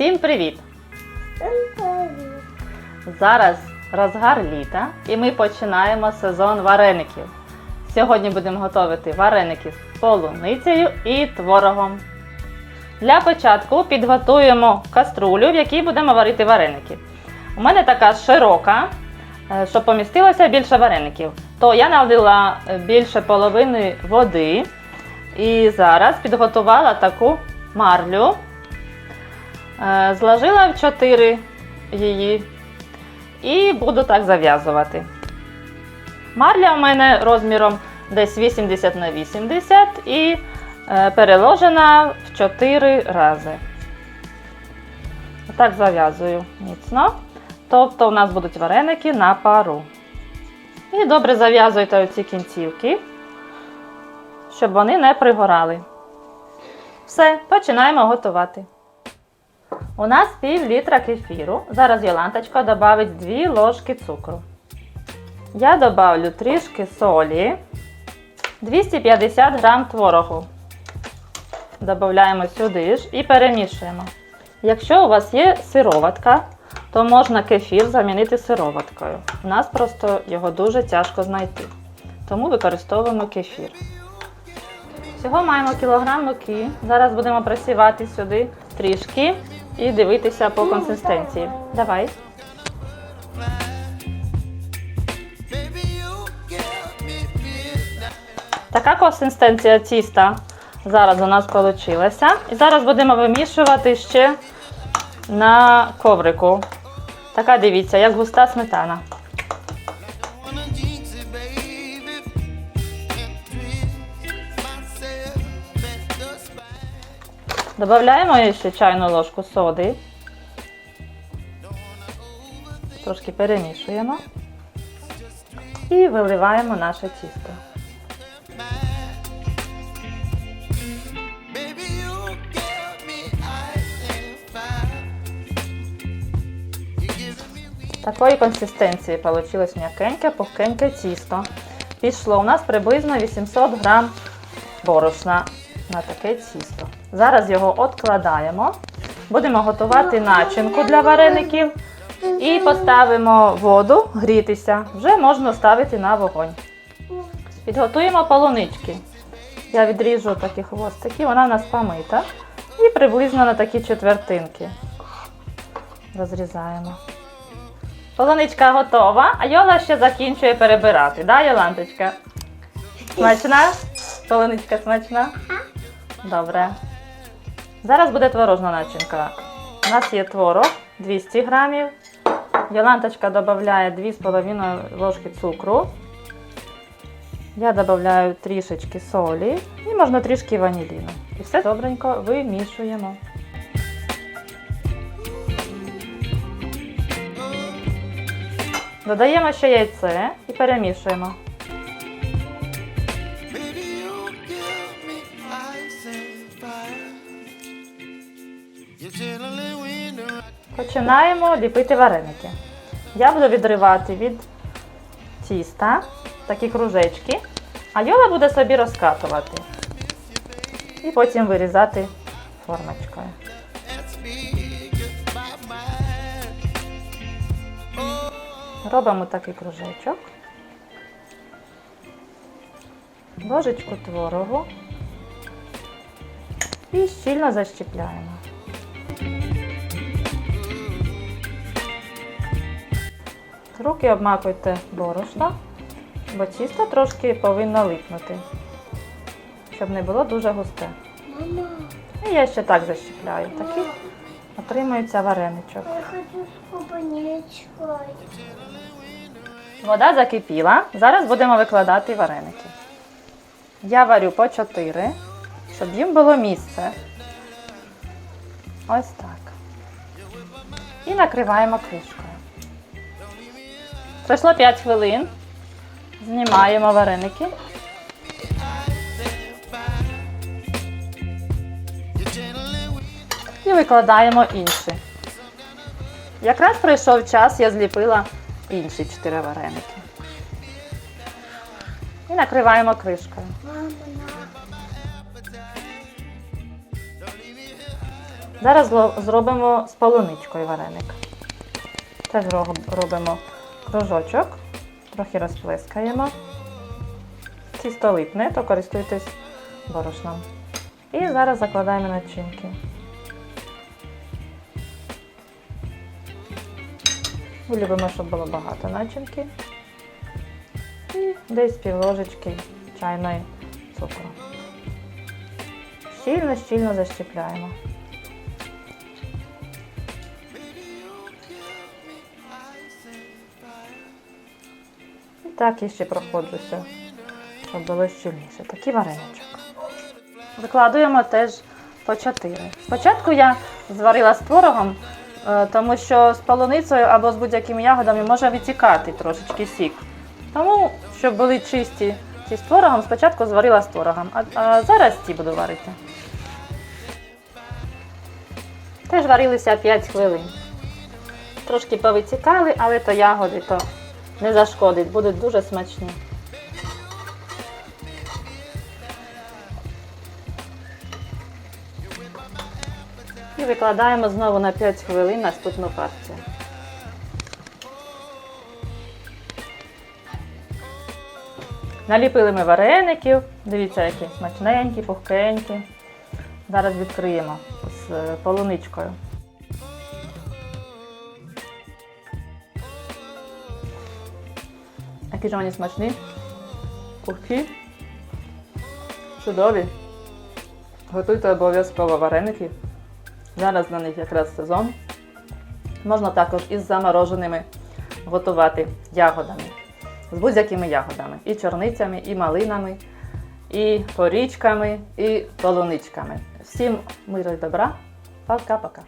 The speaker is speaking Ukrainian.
Всім привіт! Зараз розгар літа і ми починаємо сезон вареників. Сьогодні будемо готувати вареники з полуницею і творогом. Для початку підготуємо каструлю, в якій будемо варити вареники. У мене така широка, е, щоб помістилося більше вареників. То я налила е, більше половини води і зараз підготувала таку марлю. Е, Зложила в 4 її і буду так зав'язувати. Марля у мене розміром десь 80 на 80 і е, переложена в 4 рази. Отак зав'язую міцно. Тобто у нас будуть вареники на пару. І добре зав'язуйте оці кінцівки, щоб вони не пригорали. Все, починаємо готувати. У нас пів літра кефіру. Зараз Йоланточка додавить 2 ложки цукру. Я добавлю трішки солі, 250 грам творогу. Додаємо сюди ж і перемішуємо. Якщо у вас є сироватка, то можна кефір замінити сироваткою. У нас просто його дуже тяжко знайти. Тому використовуємо кефір. Всього маємо кілограм муки. Зараз будемо просівати сюди трішки і дивитися по консистенції. Давай. Така консистенція тіста зараз у нас вийшла. І зараз будемо вимішувати ще на коврику. Така дивіться, як густа сметана. Додаємо ще чайну ложку соди. Трошки перемішуємо. І виливаємо наше тісто. Такої консистенції вийшло м'якеньке, пухкеньке тісто. Пішло у нас приблизно 800 грам борошна на таке тісто. Зараз його відкладаємо. Будемо готувати начинку для вареників і поставимо воду грітися. Вже можна ставити на вогонь. Підготуємо полунички. Я відріжу такі хвостики, вона у нас помита. І приблизно на такі четвертинки. Розрізаємо. Полуничка готова, а Йола ще закінчує перебирати. Да, Йоланточка? Смачна? Полуничка смачна? Добре. Зараз буде творожна начинка. У нас є творог 200 грамів. Йоланточка додає 2,5 ложки цукру. Я додаю трішечки солі і можна трішки ваніліну. І все добренько вимішуємо. Додаємо ще яйце і перемішуємо. Починаємо ліпити вареники. Я буду відривати від тіста такі кружечки, а Йола буде собі розкатувати. І потім вирізати формочкою. Робимо такий кружечок. Ложечку творогу і щільно защіпляємо. Руки обмакуйте борошно, бо тісто трошки повинно липнути, щоб не було дуже густе. Мама, І я ще так защіпляю. Такий отримується вареничок. я хочу з клубничкою. Вода закипіла. Зараз будемо викладати вареники. Я варю по 4, щоб їм було місце. Ось так. І накриваємо кришкою. Пройшло 5 хвилин. Знімаємо вареники. І викладаємо інші. Якраз пройшов час, я зліпила інші 4 вареники. І накриваємо кришкою. Зараз зробимо з полуничкою вареник. Теж робимо кружочок, трохи розплескаємо. Тісто липне, то користуйтесь борошном. І зараз закладаємо начинки. Ми любимо, щоб було багато начинки. І десь пів ложечки чайної цукру. Щільно-щільно защіпляємо. Так і ще проходжуся, щоб було щільніше. Такий вареничок. Викладуємо теж по 4. Спочатку я зварила з творогом, е, тому що з полуницею або з будь-якими ягодами може витікати трошечки сік. Тому, щоб були чисті ці з творогом, спочатку зварила з творогом, а, зараз ці буду варити. Теж варилися 5 хвилин. Трошки повитікали, але то ягоди то не зашкодить, будуть дуже смачні. І викладаємо знову на 5 хвилин наступну партію. Наліпили ми вареників. Дивіться, які смачненькі, пухкенькі. Зараз відкриємо з полуничкою. Які ж вони смачні, пухкі, чудові. Готуйте обов'язково вареники. Зараз на них якраз сезон. Можна також із замороженими готувати ягодами. З будь-якими ягодами. І чорницями, і малинами, і порічками, і полуничками. Всім миру і добра. Пока-пока.